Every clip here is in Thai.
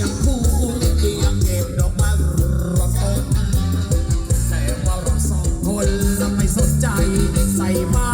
ยังคู่เกีงเก็บดอกม้รอบต้แต่ว่าเราสองคนไม่สนใจใส่มา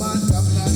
บ้านกำนัน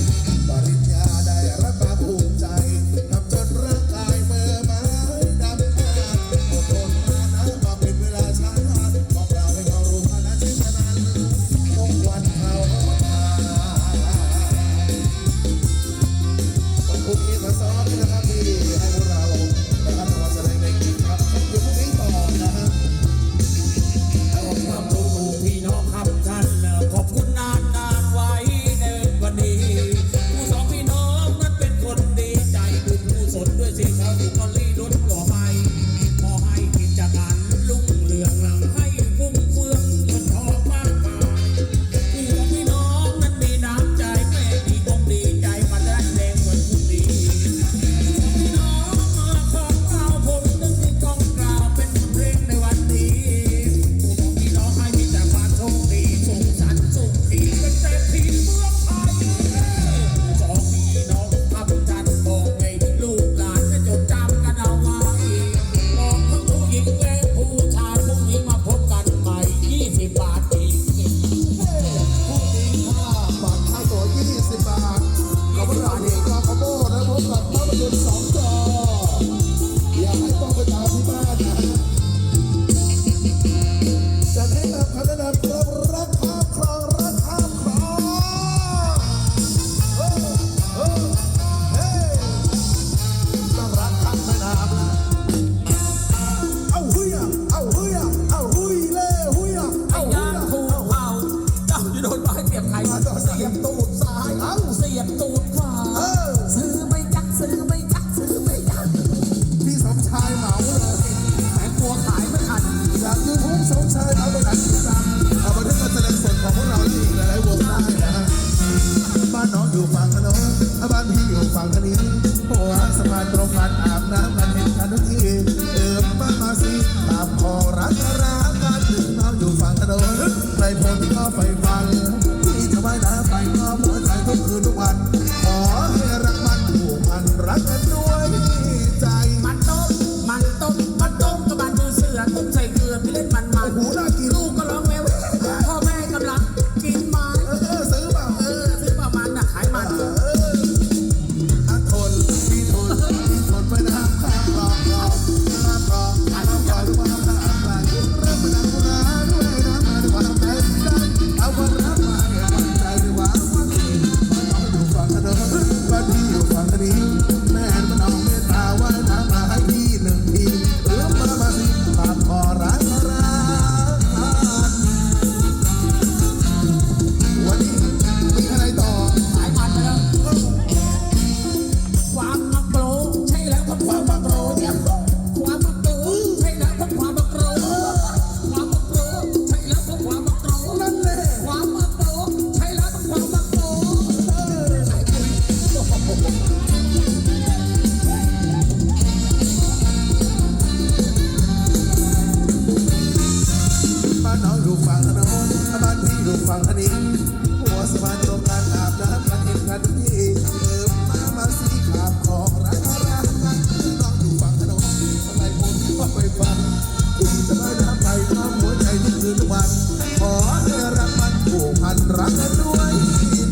กพันรักกันด้วย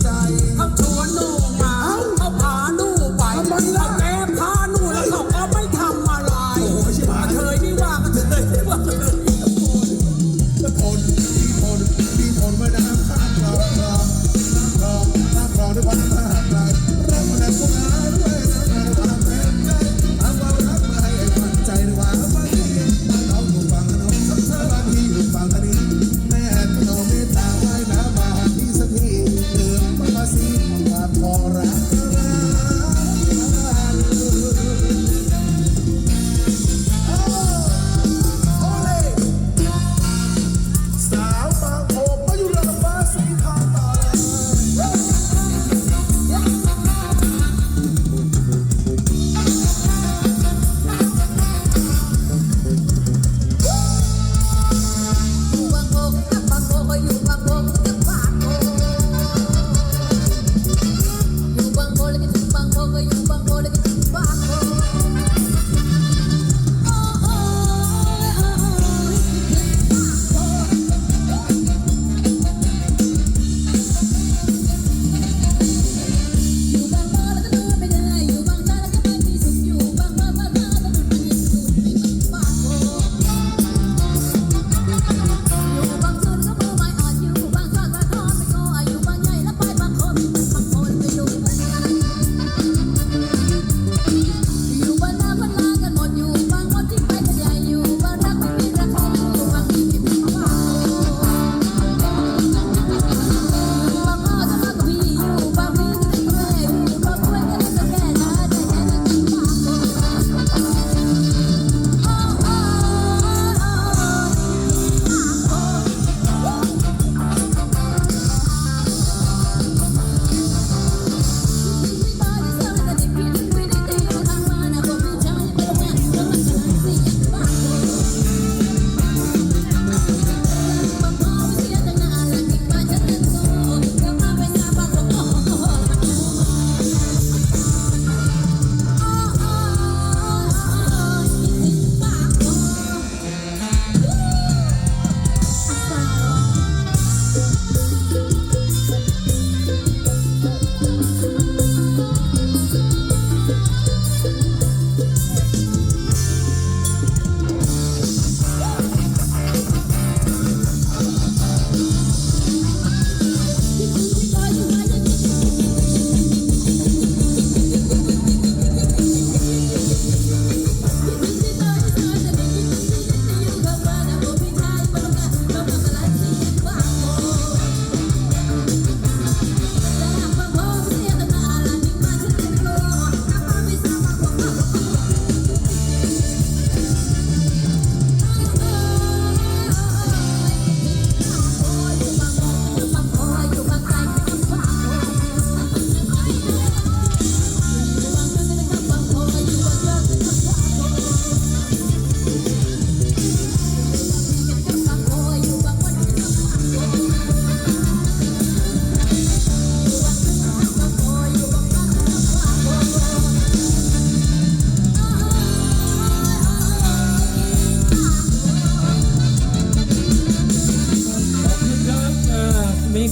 ใจ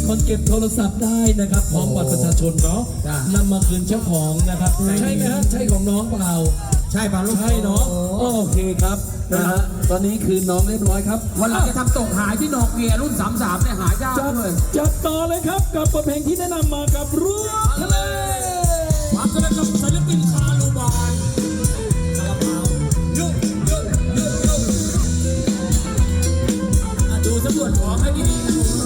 คนเก็บโทรศัพท์ได้นะครับพร้อมบัตรประชาชนเนาะจ้ะ นำมาคืนเจ้าของนะครับ ใช่ไหมฮะใช่ของน้องเปล่า ใช่ป่ะลูกใช่เนาะโอเคครับนะฮะตอนนี้คือน้องเรียบร้อยครับวันหลังจะทำตกหายที่โนเกียรุ่น 33เนี่ยหายากจัดเลยจัดต่อเลยครับกับบทเพลงที่แนะนำมากับรั้วทะเลความกระกับศิลปินคารูบอยคาราบาวยุยุยุยุอะดูสำรวจของให้ดีๆนะ